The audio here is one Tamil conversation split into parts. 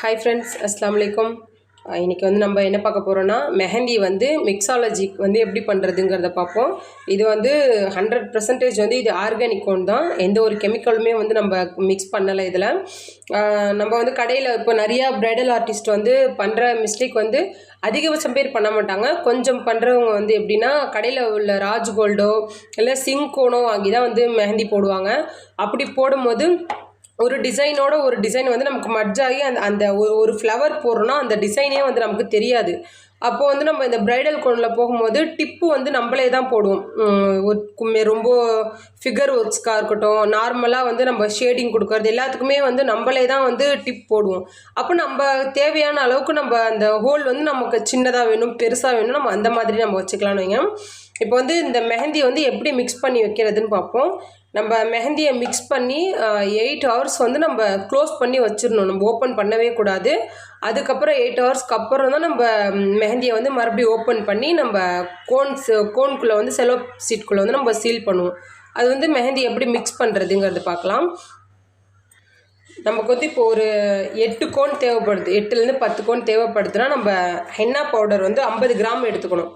ஹாய் ஃப்ரெண்ட்ஸ் அஸ்லாம் வலைக்கம் இன்றைக்கி வந்து நம்ம என்ன பார்க்க போகிறோன்னா மெஹந்தி வந்து மிக்ஸாலஜி வந்து எப்படி பண்ணுறதுங்கிறத பார்ப்போம். இது வந்து ஹண்ட்ரட் பர்சன்டேஜ் வந்து இது ஆர்கானிக் கோன் தான். எந்த ஒரு கெமிக்கலுமே வந்து நம்ம மிக்ஸ் பண்ணலை இதில். நம்ம வந்து கடையில் இப்போ நிறையா ப்ரைடல் ஆர்டிஸ்ட் வந்து பண்ணுற மிஸ்டேக் வந்து அதிகபட்சம் பேர் பண்ண மாட்டாங்க. கொஞ்சம் பண்ணுறவங்க வந்து எப்படின்னா கடையில் உள்ள ராஜ் கோல்டோ இல்லை சிங்கோனோ வாங்கி தான் வந்து மெஹந்தி போடுவாங்க. அப்படி போடும்போது ஒரு டிசைனோட ஒரு டிசைன் வந்து நமக்கு மட்ஜ் ஆகி அந்த அந்த ஒரு ஒரு ஃப்ளவர் போடுறோன்னா அந்த டிசைனே வந்து நமக்கு தெரியாது. அப்போது வந்து நம்ம இந்த பிரைடல் கோனில் போகும்போது டிப்பு வந்து நம்மளே தான் போடுவோம். ஒரு ரொம்ப ஃபிகர் ஒர்க்ஸ்க்காக இருக்கட்டும் நார்மலாக வந்து நம்ம ஷேடிங் கொடுக்கறது எல்லாத்துக்குமே வந்து நம்மளே தான் வந்து டிப் போடுவோம். அப்போ நம்ம தேவையான அளவுக்கு நம்ம அந்த ஹோல் வந்து நமக்கு சின்னதாக வேணும் பெருசாக வேணும் நம்ம அந்த மாதிரி நம்ம வச்சுக்கலாம்னு வைங்க. இப்போ வந்து இந்த மெஹந்தியை வந்து எப்படி மிக்ஸ் பண்ணி வைக்கிறதுன்னு பார்ப்போம். நம்ம மெஹந்தியை மிக்ஸ் பண்ணி எயிட் ஹவர்ஸ் வந்து நம்ம க்ளோஸ் பண்ணி வச்சிடணும். நம்ம ஓப்பன் பண்ணவே கூடாது. அதுக்கப்புறம் எயிட் ஹவர்ஸ்க்கு அப்புறம் தான் நம்ம மெஹந்தியை வந்து மறுபடியும் ஓப்பன் பண்ணி நம்ம கோன்ஸ் கோன்குள்ளே வந்து செலோ சீட்குள்ளே வந்து நம்ம சீல் பண்ணுவோம். அது வந்து மெஹந்தி எப்படி மிக்ஸ் பண்ணுறதுங்கிறது பார்க்கலாம். நமக்கு வந்து இப்போ ஒரு எட்டு கோன் தேவைப்படுது. எட்டுலேருந்து பத்து கோன் தேவைப்படுதுன்னா நம்ம ஹென்னா பவுடர் வந்து ஐம்பது கிராம் எடுத்துக்கணும்.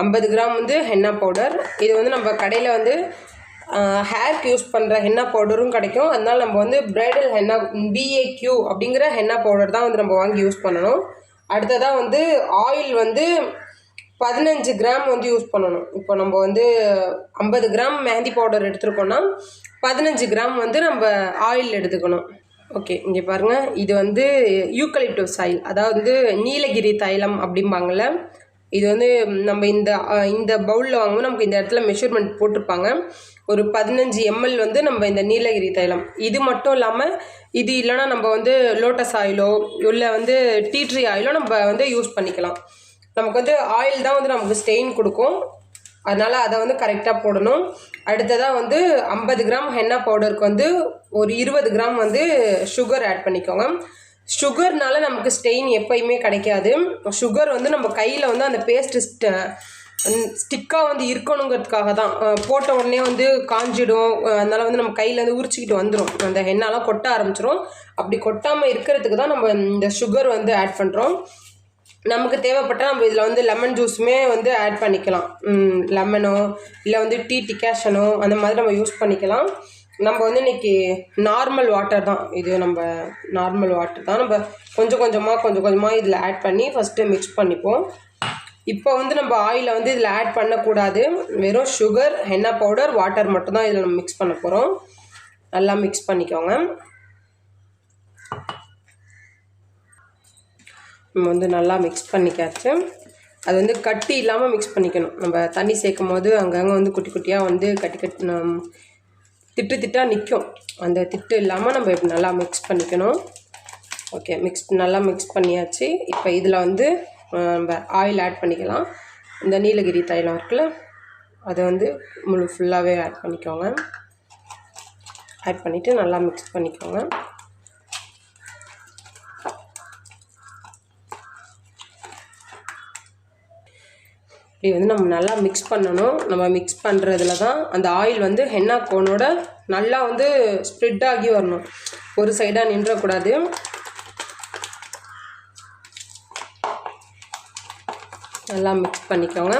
ஐம்பது கிராம் வந்து ஹென்னா பவுடர் இது வந்து நம்ம கடையில் வந்து ஹேர்க்கு யூஸ் பண்ணுற ஹென்னா பவுடரும் கிடைக்கும். அதனால் நம்ம வந்து ப்ரைடல் ஹென்னா பிஏக்யூ அப்படிங்கிற ஹென்னா பவுடர் தான் வந்து நம்ம வாங்கி யூஸ் பண்ணணும். அடுத்ததாக வந்து ஆயில் வந்து பதினஞ்சு கிராம் வந்து யூஸ் பண்ணணும். இப்போ நம்ம வந்து ஐம்பது கிராம் மெஹந்தி பவுடர் எடுத்துருக்கோன்னா பதினஞ்சு கிராம் வந்து நம்ம ஆயில் எடுத்துக்கணும். ஓகே இங்கே பாருங்கள் இது வந்து யூக்கலிப்டஸ் ஆயில் அதாவது வந்து நீலகிரி தைலம் அப்படிம்பாங்கள்ல இது வந்து நம்ம இந்த இந்த பவுலில் வாங்கும்போது நமக்கு இந்த இடத்துல மெஷர்மெண்ட் போட்டிருப்பாங்க. ஒரு பதினஞ்சு எம்எல் வந்து நம்ம இந்த நீலகிரி தைலம். இது மட்டும் இல்லாமல் இது இல்லைன்னா நம்ம வந்து லோட்டஸ் ஆயிலோ இல்லை வந்து டீ ட்ரீ ஆயிலோ நம்ம வந்து யூஸ் பண்ணிக்கலாம். நமக்கு வந்து ஆயில் தான் வந்து நமக்கு ஸ்டெயின் கொடுக்கும். அதனால் அதை வந்து கரெக்டாக போடணும். அடுத்ததாக வந்து ஐம்பது கிராம் ஹென்னா பவுடருக்கு வந்து ஒரு இருபது கிராம் வந்து சுகர் ஆட் பண்ணிக்கோங்க. சுகர்னால நமக்கு ஸ்டெயின் எப்பயுமே கிடைக்காது. சுகர் வந்து நம்ம கையில் வந்து அந்த பேஸ்ட் ஸ்டிக்காக வந்து இருக்கணுங்கிறதுக்காக தான். போட்ட உடனே வந்து காஞ்சிடும். அதனால் வந்து நம்ம கையில் வந்து உரிச்சிக்கிட்டு வந்துடும் அந்த ஹென்னாலாம் கொட்ட ஆரம்பிச்சிடும் அப்படி கொட்டாமல் இருக்கிறதுக்கு தான் நம்ம இந்த சுகர் வந்து ஆட் பண்ணுறோம் நமக்கு தேவைப்பட்டால் நம்ம இதில் வந்து லெமன் ஜூஸுமே வந்து ஆட் பண்ணிக்கலாம். லெமனோ இல்லை வந்து டீ டிகாஷனோ அந்த மாதிரி நம்ம யூஸ் பண்ணிக்கலாம். நம்ம வந்து இன்னைக்கு நார்மல் வாட்டர் தான். இது நம்ம நார்மல் வாட்டர் தான். நம்ம கொஞ்சம் கொஞ்சமாக கொஞ்சம் கொஞ்சமாக இதில் ஆட் பண்ணி ஃபஸ்ட்டு மிக்ஸ் பண்ணிப்போம். இப்போ வந்து நம்ம ஆயிலை வந்து இதில் ஆட் பண்ணக்கூடாது. வெறும் சுகர் ஹென்னா பவுடர் வாட்டர் மட்டும்தான் இதில் நம்ம மிக்ஸ் பண்ண போகிறோம் நல்லா மிக்ஸ் பண்ணிக்கோங்க. நம்ம வந்து நல்லா மிக்ஸ் பண்ணிக்காச்சு. அது வந்து கட்டி இல்லாமல் மிக்ஸ் பண்ணிக்கணும். நம்ம தண்ணி சேர்க்கும் போது அங்கங்கே வந்து குட்டி குட்டியாக வந்து கட்டி கட்டி திட்டு திட்டாக நிற்கும் அந்த திட்டு இல்லாமல் நம்ம இப்போ நல்லா மிக்ஸ் பண்ணிக்கணும். ஓகே மிக்ஸ் நல்லா மிக்ஸ் பண்ணியாச்சு. இப்போ இதில் வந்து நம்ம ஆயில் ஆட் பண்ணிக்கலாம். இந்த நீலகிரி தைலம் இருக்குல்ல அதை வந்து முழு ஃபுல்லாகவே ஆட் பண்ணிக்கோங்க. ஆட் பண்ணிவிட்டு நல்லா மிக்ஸ் பண்ணிக்கோங்க. இப்படி வந்து நம்ம நல்லா மிக்ஸ் பண்ணணும். நம்ம மிக்ஸ் பண்ணுறதுல தான் அந்த ஆயில் வந்து ஹென்னா கோனோட நல்லா வந்து ஸ்ப்ரெட் ஆகி வரணும். ஒரு சைடாக நின்றக்கூடாது நல்லா மிக்ஸ் பண்ணிக்கோங்க.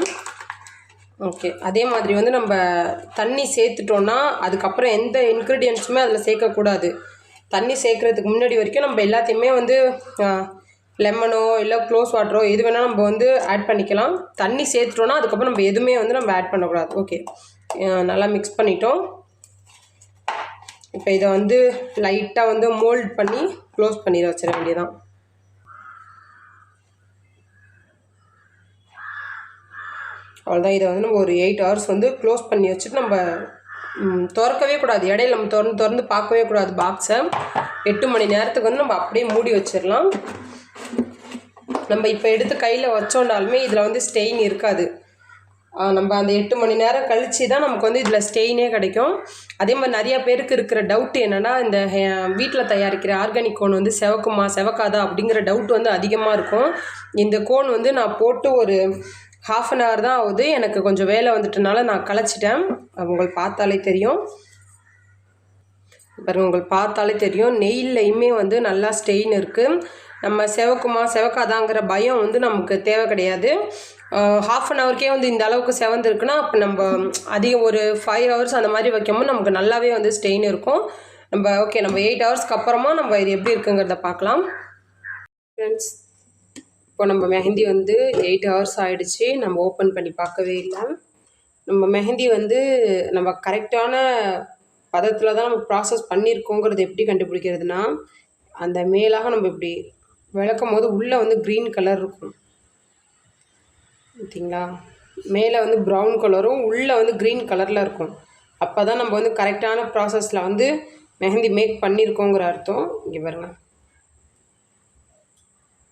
ஓகே அதே மாதிரி வந்து நம்ம தண்ணி சேர்த்துட்டோன்னா அதுக்கப்புறம் எந்த இன்க்ரீடியன்ஸுமே அதில் சேர்க்கக்கூடாது. தண்ணி சேர்க்குறதுக்கு முன்னாடி வரைக்கும் நம்ம எல்லாத்தையுமே வந்து லெமனோ இல்லை க்ளோஸ் வாட்டரோ எது வேணால் நம்ம வந்து ஆட் பண்ணிக்கலாம். தண்ணி சேர்த்துட்டோன்னா அதுக்கப்புறம் நம்ம எதுவுமே வந்து நம்ம ஆட் பண்ணக்கூடாது. ஓகே நல்லா மிக்ஸ் பண்ணிட்டோம். இப்போ இதை வந்து லைட்டாக வந்து மோல்ட் பண்ணி க்ளோஸ் பண்ணிட வச்சிட வேண்டியதான் அவ்வளோதான் இதை வந்து நம்ம ஒரு எயிட் ஹவர்ஸ் வந்து க்ளோஸ் பண்ணி வச்சுட்டு நம்ம திறக்கவே கூடாது. இடையில நம்ம திறந்து திறந்து பார்க்கவே கூடாது பாக்ஸை எட்டு மணி நேரத்துக்கு வந்து நம்ம அப்படியே மூடி வச்சிடலாம். நம்ம இப்போ எடுத்து கையில் வச்சோன்னாலுமே இதில் வந்து ஸ்டெயின் இருக்காது. நம்ம அந்த எட்டு மணி நேரம் கழிச்சு தான் நமக்கு வந்து இதில் ஸ்டெயினே கிடைக்கும். அதே மாதிரி நிறையா பேருக்கு இருக்கிற டவுட் என்னென்னா இந்த வீட்டில் தயாரிக்கிற ஆர்கானிக் கோன் வந்து செவக்குமா செவக்காதா அப்படிங்கிற டவுட் வந்து அதிகமாக இருக்கும். இந்த கோன் வந்து நான் போட்டு ஒரு ஹாஃப் அன் ஹவர் தான் ஆகுது. எனக்கு கொஞ்சம் வேலை வந்துட்டனால நான் களைச்சிட்டேன். உங்களுக்கு பார்த்தாலே தெரியும். பாருங்க உங்களுக்கு பார்த்தாலே தெரியும். நெய்லையுமே வந்து நல்லா ஸ்டெயின் இருக்குது நம்ம செவக்குமா செவக்காதாங்கிற பயம் வந்து நமக்கு தேவை கிடையாது. ஹாஃப் அன் ஹவர்க்கே வந்து இந்த அளவுக்கு செவந்துருக்குன்னா அப்போ நம்ம அதிகம் ஒரு ஃபைவ் ஹவர்ஸ் அந்த மாதிரி வைக்கும்போது நமக்கு நல்லாவே வந்து ஸ்டெயின் இருக்கும். நம்ம ஓகே நம்ம எயிட் ஹவர்ஸ்க்கு அப்புறமா நம்ம இது எப்படி இருக்குங்கிறத பார்க்கலாம். ஃப்ரெண்ட்ஸ் இப்போ நம்ம மெஹந்தி வந்து எயிட் ஹவர்ஸ் ஆகிடுச்சு நம்ம ஓப்பன் பண்ணி பார்க்கவே இல்லை. நம்ம மெஹந்தி வந்து நம்ம கரெக்டான பதத்தில் தான் நம்ம ப்ராசஸ் பண்ணியிருக்கோங்கிறது எப்படி கண்டுபிடிக்கிறதுனா அந்த மேலாக நம்ம இப்படி விளக்கும் போது உள்ளே வந்து க்ரீன் கலர் இருக்கும். ஓகேங்களா மேலே வந்து ப்ரௌன் கலரும் உள்ளே வந்து க்ரீன் கலரில் இருக்கும். அப்போ தான் நம்ம வந்து கரெக்டான ப்ராசஸில் வந்து மெஹந்தி மேக் பண்ணியிருக்கோங்கிற அர்த்தம். இங்கே பாருங்க.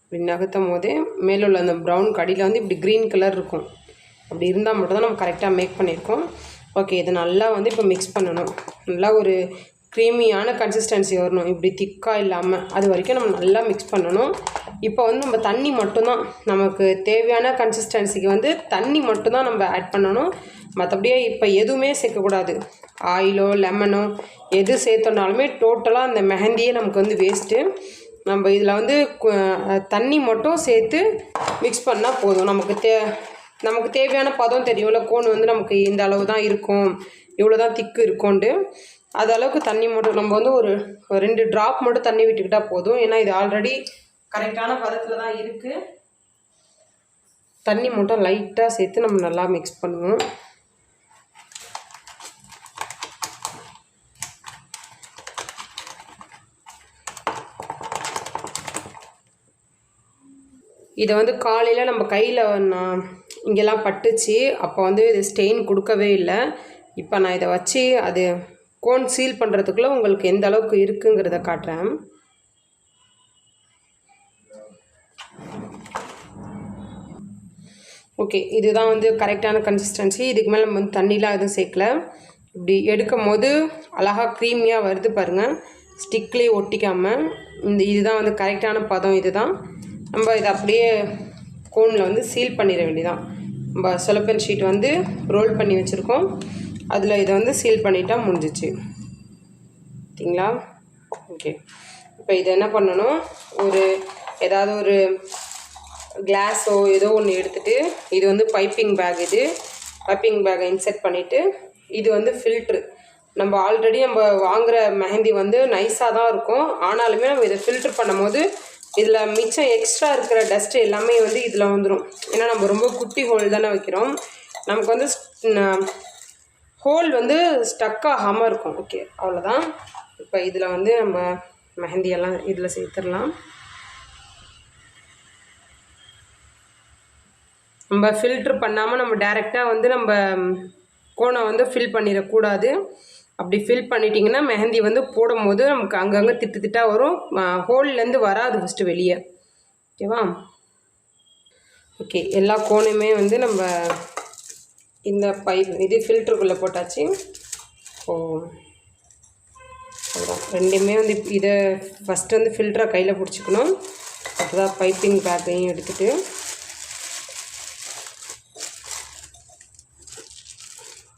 இப்படி நகர்த்தும் போதே மேலே உள்ள அந்த ப்ரௌன் கடியில் வந்து இப்படி க்ரீன் கலர் இருக்கும். அப்படி இருந்தால் மட்டும்தான் நம்ம கரெக்டாக மேக் பண்ணியிருக்கோம். ஓகே இதை நல்லா வந்து இப்போ மிக்ஸ் பண்ணணும். நல்லா ஒரு க்ரீமியான கன்சிஸ்டன்சி வரணும். இப்படி திக்காக இல்லாமல் அது வரைக்கும் நம்ம நல்லா மிக்ஸ் பண்ணணும். இப்போ வந்து நம்ம தண்ணி மட்டும்தான் நமக்கு தேவையான கன்சிஸ்டன்சிக்கு வந்து தண்ணி மட்டும்தான் நம்ம ஆட் பண்ணணும். மற்றபடியே இப்போ எதுவுமே சேர்க்கக்கூடாது. ஆயிலோ லெமனோ எது சேர்த்தோனாலுமே டோட்டலாக அந்த மெஹந்தியே நமக்கு வந்து வேஸ்ட்டு நம்ம இதில் வந்து தண்ணி மட்டும் சேர்த்து மிக்ஸ் பண்ணால் போதும். நமக்கு தே நமக்கு தேவையான பதம் தெரியும்ல கோன் வந்து நமக்கு இந்த அளவு தான் இருக்கும். இவ்வளோ தான் திக்கு இருக்கும்ண்டு அது அளவுக்கு தண்ணி மட்டும் நம்ம வந்து ஒரு ரெண்டு ட்ராப் மட்டும் தண்ணி விட்டுக்கிட்டால் போதும். ஏன்னா இது ஆல்ரெடி கரெக்டான பதத்தில் தான் இருக்குது தண்ணி மட்டும் லைட்டாக சேர்த்து நம்ம நல்லா மிக்ஸ் பண்ணுவோம். இதை வந்து காலையில் நம்ம கையில் நான் இங்கெல்லாம் பட்டுச்சு. அப்போ வந்து இது ஸ்டெயின் கொடுக்கவே இல்லை. இப்போ நான் இதை வச்சு அது கோன் சீல் பண்ணுறதுக்குள்ளே உங்களுக்கு எந்த அளவுக்கு இருக்குங்கிறத காட்டுறேன். ஓகே இதுதான் வந்து கரெக்டான கன்சிஸ்டன்சி இதுக்கு மேலே நம்ம வந்து தண்ணிலாம் எதுவும் சேர்க்கல. இப்படி எடுக்கும் போது அழகாக க்ரீமியாக வருது பாருங்கள் ஸ்டிக்லேயே ஒட்டிக்காமல் இந்த இதுதான் வந்து கரெக்டான பதம் இதுதான். நம்ம இதை அப்படியே கோனில் வந்து சீல் பண்ணிட வேண்டியதான் நம்ம சொலப்பன் ஷீட் வந்து ரோல் பண்ணி வச்சுருக்கோம். அதில் இதை வந்து சீல் பண்ணிட்டா முடிஞ்சிச்சு. ஓகேங்களா ஓகே இப்போ இதை என்ன பண்ணணும்? ஒரு ஏதாவது ஒரு கிளாஸோ ஏதோ ஒன்று எடுத்துகிட்டு இது வந்து பைப்பிங் பேக் இது. பைப்பிங் பேக்கை இன்செர்ட் பண்ணிவிட்டு இது வந்து ஃபில்ட்ரு நம்ம ஆல்ரெடி நம்ம வாங்குகிற மெஹந்தி வந்து நைஸாக தான் இருக்கும். ஆனாலுமே நம்ம இதை ஃபில்ட்ரு பண்ணும் போது இதில் மிச்சம் எக்ஸ்ட்ரா இருக்கிற டஸ்ட்டு எல்லாமே வந்து இதில் வந்துடும் ஏன்னா நம்ம ரொம்ப குட்டி ஹோல் தானே வைக்கிறோம். நமக்கு வந்து ஹோல் வந்து ஸ்டக் ஆகாமல் இருக்கும். ஓகே அவ்வளோதான் இப்போ இதில் வந்து நம்ம மெஹந்தியெல்லாம் இதில் சேர்த்துடலாம். நம்ம ஃபில்ட்ரு பண்ணாமல் நம்ம டேரெக்டாக வந்து நம்ம கோனை வந்து ஃபில் பண்ணிடக்கூடாது. அப்படி ஃபில் பண்ணிட்டிங்கன்னா மெஹந்தி வந்து போடும் போது நமக்கு அங்கங்கே திட்டு திட்டாக வரும். ஹோல்லேருந்து வராது ஃபஸ்ட்டு வெளியே. ஓகேவா ஓகே எல்லா கோனையுமே வந்து நம்ம இந்த பைப் இது ஃபில்டருக்குள்ளே போட்டாச்சு. ஓ. அவ்வளோதான் ரெண்டுமே வந்து இதை ஃபஸ்ட்டு வந்து ஃபில்டராக கையில் பிடிச்சிக்கணும். அப்போதான் பைப்பிங் பேக்கையும் எடுத்துகிட்டு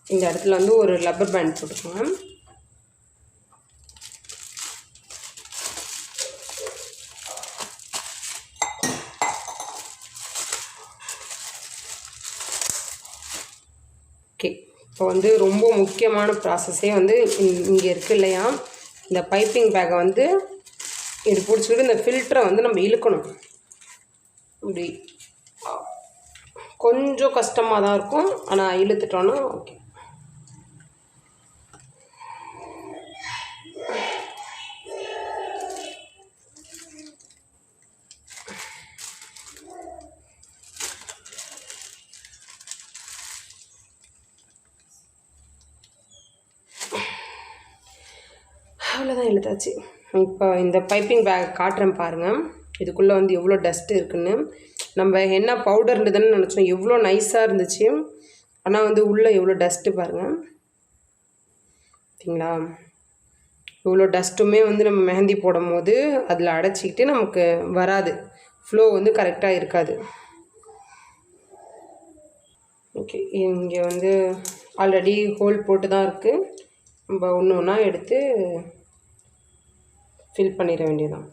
இந்த இடத்துல வந்து ஒரு லப்பர் பேண்ட் போட்டுக்கோங்க ஓகே இப்போ வந்து ரொம்ப முக்கியமான ப்ராசஸே வந்து இங்கே இருக்குது இல்லையா? இந்த பைப்பிங் பேக்கை வந்து இது பிடிச்சிக்கிட்டு இந்த ஃபில்டரை வந்து நம்ம இழுக்கணும். இப்படி. கொஞ்சம் கஷ்டமாக தான் இருக்கும். ஆனால் இழுத்துட்டோன்னா ஓகே எடுத்தாச்சு இப்போ இந்த பைப்பிங் பேக் காட்டுறேன் பாருங்கள் இதுக்குள்ளே வந்து எவ்வளோ டஸ்ட்டு இருக்குன்னு. நம்ம என்ன பவுடர் இருந்ததுன்னு நினச்சோம். எவ்வளோ நைஸாக இருந்துச்சு. ஆனால் வந்து உள்ளே எவ்வளோ டஸ்ட்டு பாருங்கள் சரிங்களா இவ்வளோ டஸ்ட்டுமே வந்து நம்ம மெஹந்தி போடும் போது அதில் அடைச்சிக்கிட்டு நமக்கு வராது. ஃப்ளோ வந்து கரெக்டாக இருக்காது. ஓகே இங்கே வந்து ஆல்ரெடி ஹோல் போட்டு தான் இருக்குது நம்ம ஒன்று ஒன்றா எடுத்து ஃபில் பண்ணிட வேண்டியதான்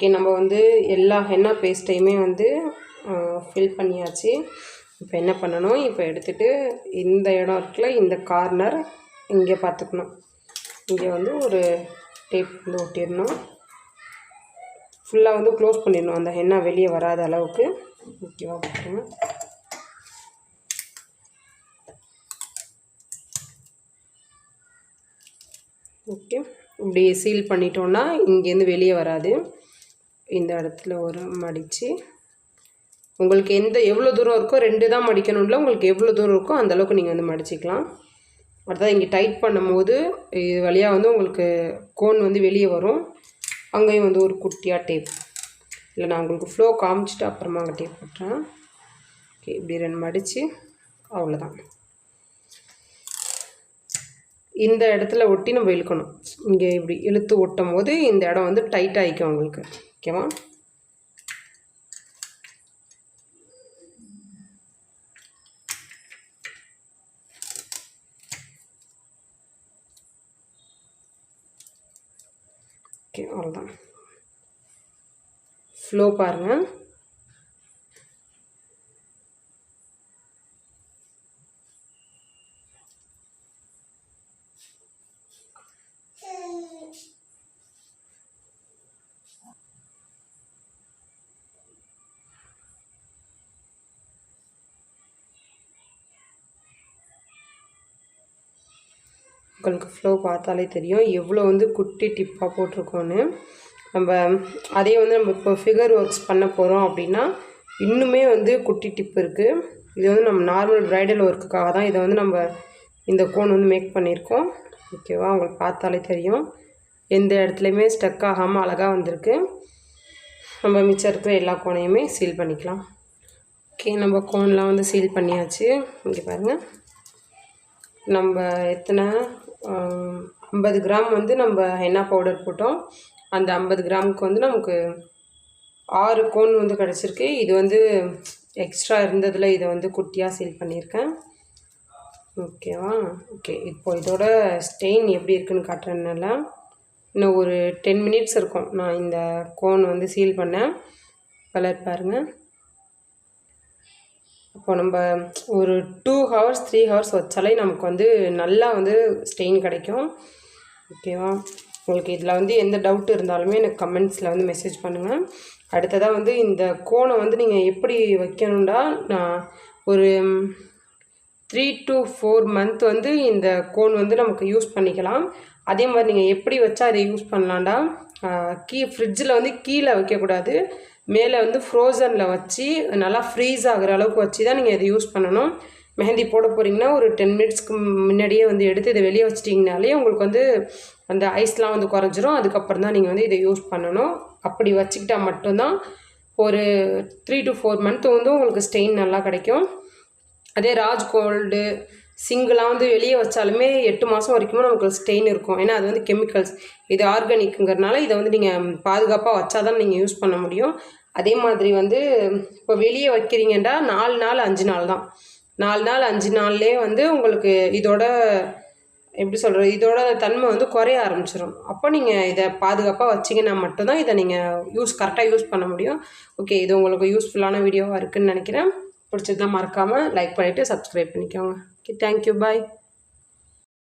ஓகே நம்ம வந்து எல்லா ஹென்னா பேஸ்ட்டையுமே வந்து ஃபில் பண்ணியாச்சு. இப்போ என்ன பண்ணணும்? இப்போ எடுத்துகிட்டு இந்த இடம் இருக்குல்ல இந்த கார்னர் இங்கே பார்த்துக்கணும் இங்கே வந்து ஒரு டேப் வந்து ஒட்டிடணும். ஃபுல்லாக வந்து க்ளோஸ் பண்ணிடணும். அந்த ஹென்னா வெளியே வராத அளவுக்கு. ஓகேவா பாருங்க. ஓகே. இப்படி சீல் பண்ணிட்டோன்னா இங்கேருந்து வெளியே வராது. இந்த இடத்துல ஒரு மடித்து உங்களுக்கு எந்த எவ்வளோ தூரம் இருக்கோ ரெண்டு தான் மடிக்கணும்ல உங்களுக்கு எவ்வளோ தூரம் இருக்கோ அந்தளவுக்கு நீங்கள் வந்து மடிச்சிக்கலாம். அடுத்தது இங்கே டைட் பண்ணும்போது இது வழியாக வந்து உங்களுக்கு கோன் வந்து வெளியே வரும். அங்கேயும் வந்து ஒரு குட்டியாக டேப் இல்லை நான் உங்களுக்கு ஃப்ளோ காமிச்சிட்டு அப்புறமா அங்கே டேப் போட்டுறேன். ஓகே இப்படி ரெண்டு மடித்து அவ்வளோதான் இந்த இடத்துல ஒட்டி நம்ம இழுக்கணும். இங்கே இப்படி இழுத்து ஒட்டும் போது இந்த இடம் வந்து டைட் ஆகிக்கும் உங்களுக்கு. ஓகேவா ஓகே அவ்வளோதான் ஃப்ளோ பாருங்கள் உங்களுக்கு ஃப்ளோ பார்த்தாலே தெரியும். எவ்வளோ வந்து குட்டி டிப்பாக போட்டிருக்கோன்னு. நம்ம அதே வந்து நம்ம இப்போ ஃபிகர் ஒர்க்ஸ் பண்ண போகிறோம் அப்படின்னா இன்னுமே வந்து குட்டி டிப் இருக்குது இது வந்து நம்ம நார்மல் ப்ரைடல் ஒர்க்குக்காக தான் இதை வந்து நம்ம இந்த கோன் வந்து மேக் பண்ணியிருக்கோம். ஓகேவா உங்களுக்கு பார்த்தாலே தெரியும். எந்த இடத்துலையுமே ஸ்டக் ஆகாமல் அழகாக வந்திருக்கு. நம்ம மிச்சம் இருக்கிற எல்லா கோனையுமே சீல் பண்ணிக்கலாம். ஓகே நம்ம கோன்லாம் வந்து சீல் பண்ணியாச்சு. இங்கே பாருங்கள் நம்ம எத்தனை ஐம்பது கிராம் வந்து நம்ம ஹென்னா பவுடர் போட்டோம். அந்த ஐம்பது கிராமுக்கு வந்து நமக்கு ஆறு கோன் வந்து கிடச்சிருக்கு. இது வந்து எக்ஸ்ட்ரா இருந்ததில் இதை வந்து குட்டியாக சீல் பண்ணியிருக்கேன். ஓகேவா ஓகே இப்போ இதோட ஸ்டெயின் எப்படி இருக்குன்னு காட்டுறேன்னால இன்னும் ஒரு டென் மினிட்ஸ் இருக்கும். நான் இந்த கோன் வந்து சீல் பண்ணேன். கலர் பாருங்கள் இப்போ நம்ம ஒரு டூ ஹவர்ஸ் த்ரீ ஹவர்ஸ் வச்சாலே நமக்கு வந்து நல்லா வந்து ஸ்டெயின் கிடைக்கும். ஓகேவா உங்களுக்கு இதில் வந்து எந்த டவுட் இருந்தாலுமே எனக்கு கமெண்ட்ஸில் வந்து மெசேஜ் பண்ணுங்கள் அடுத்ததாக வந்து இந்த கோனை வந்து நீங்கள் எப்படி வைக்கணுண்டா நான் ஒரு த்ரீ டு ஃபோர் மந்த் வந்து இந்த கோன் வந்து நமக்கு யூஸ் பண்ணிக்கலாம். அதே மாதிரி நீங்கள் எப்படி வச்சா அதை யூஸ் பண்ணலாண்டா கீ ஃப்ரிட்ஜில் வந்து கீழே வைக்கக்கூடாது. மேலே வந்து ஃப்ரோசனில் வச்சு நல்லா ஃப்ரீஸ் ஆகிற அளவுக்கு வச்சு தான் நீங்கள் இதை யூஸ் பண்ணணும். மெஹந்தி போட போகிறீங்கன்னா ஒரு டென் மினிட்ஸ்க்கு முன்னாடியே வந்து எடுத்து இதை வெளியே வச்சிட்டிங்கனாலே உங்களுக்கு வந்து அந்த ஐஸ்லாம் வந்து குறைஞ்சிரும். அதுக்கப்புறம் தான் நீங்கள் வந்து இதை யூஸ் பண்ணணும். அப்படி வச்சுக்கிட்டால் மட்டும்தான் ஒரு த்ரீ டு ஃபோர் மந்த் வந்து உங்களுக்கு ஸ்டெயின் நல்லா கிடைக்கும். அதே ராஜ் கோல்டு சிங்கிளாக வந்து வெளியே வச்சாலுமே எட்டு மாதம் வரைக்கும் நமக்கு ஸ்டெயின் இருக்கும். ஏன்னா அது வந்து கெமிக்கல்ஸ் இது ஆர்கானிக்குங்கிறனால இதை வந்து நீங்கள் பாதுகாப்பாக வச்சா தான் நீங்கள் யூஸ் பண்ண முடியும். அதே மாதிரி வந்து இப்போ வெளியே வைக்கிறீங்கன்னா நாலு நாள் அஞ்சு நாள் தான். நாலு நாள் அஞ்சு நாள்லேயே வந்து உங்களுக்கு இதோட எப்படி சொல்கிறது இதோட தன்மை வந்து குறைய ஆரம்பிச்சிடும் அப்போ நீங்கள் இதை பாதுகாப்பாக வச்சிங்கன்னா மட்டும்தான் இதை நீங்கள் யூஸ் கரெக்டாக யூஸ் பண்ண முடியும். ஓகே இது உங்களுக்கு யூஸ்ஃபுல்லான வீடியோவாக இருக்குதுன்னு நினைக்கிறேன். பிடிச்சதான் மறக்காமல் லைக் பண்ணிவிட்டு சப்ஸ்கிரைப் பண்ணிக்கோங்க. Okay thank you bye